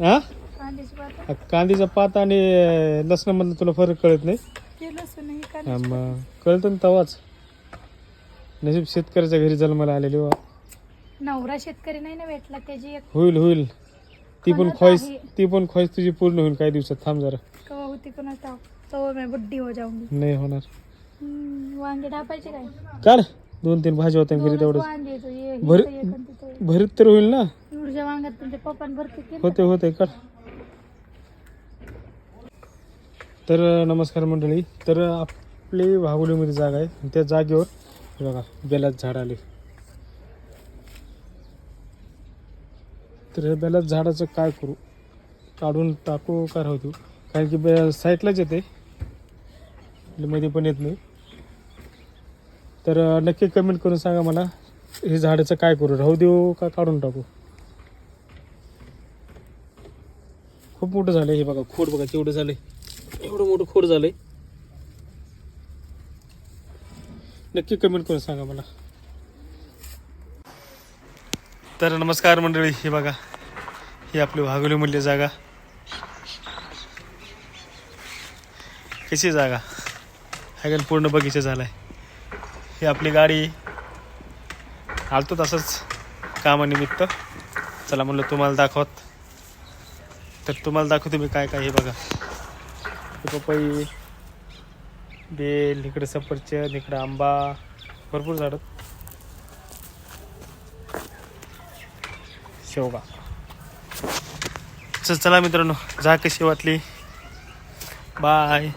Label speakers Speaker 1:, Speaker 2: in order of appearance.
Speaker 1: हा?
Speaker 2: कांद्याची पात.
Speaker 1: हा, आणि लसणामधला तुला फरक कळत नाही?
Speaker 2: ते लसूण ही
Speaker 1: हा,
Speaker 2: कांद्याची
Speaker 1: मग. कळतं ना तवाच? नशीब शेतकऱ्याच्या घरी जन्माला आलेली वा
Speaker 2: नवरा शेतकरी नाही ना भेटला त्याची एक
Speaker 1: होईल होईल. ती पण ख्वाहिश? ती पण ख्वाहिश तुझी पूर्ण होईल काही दिवसात. थांब जरा.
Speaker 2: कवा होती कोणाच ठाव तो मैं बुड्डी हो जाऊंगी
Speaker 1: नाही होणार.
Speaker 2: हम्म, वांगे टाकायचे काय?
Speaker 1: काढ. दोन तीन भाजी होत्या घरी
Speaker 2: दोनच
Speaker 1: तेवढंच.
Speaker 2: वांगे आहेत, हे- हे
Speaker 1: भर-
Speaker 2: तर एक आणि तिथं एक.
Speaker 1: भरीत तर होईल ना?
Speaker 2: तुझ्या वांग्यात तुमच्या पप्पान भरती
Speaker 1: होते होते कर. तर नमस्कार मंडळी. तर आपली वाहुलीमध्ये जागा आहे. त्या जागेवर बघा बेलाच झाड आले. तर हे बेलाच झाडाचं काय करू? काढून टाकू का राहू देऊ? कारण की बे साईडलाच येते. मध्ये पण येत नाही. तर नक्की कमेंट करून सांगा मला हे झाडाचं काय करू? राहू देऊ का काढून टाकू? खूप मोठं झालं हे बघा खोड बघा केवढं आहे एवढं मोठं खोड झालं नक्की कमेंट करून सांगा मला. तर नमस्कार मंडळी हे बघा ही आपली वाघोलीमधली जागा. कशी जागा? हा पूर्ण बगीचा झालाय. ही आपली गाडी आलतो तसंच कामानिमित्त. चला म्हणलं तुम्हाला दाखवत. तर तुम्हाला दाखवतो मी काय काय हे बघा. पपई बेल इकडे सफरचंद इकडे आंबा भरपूर झाडं. शेवगा. चल चला मित्रांनो जा कशी वाटली? बाय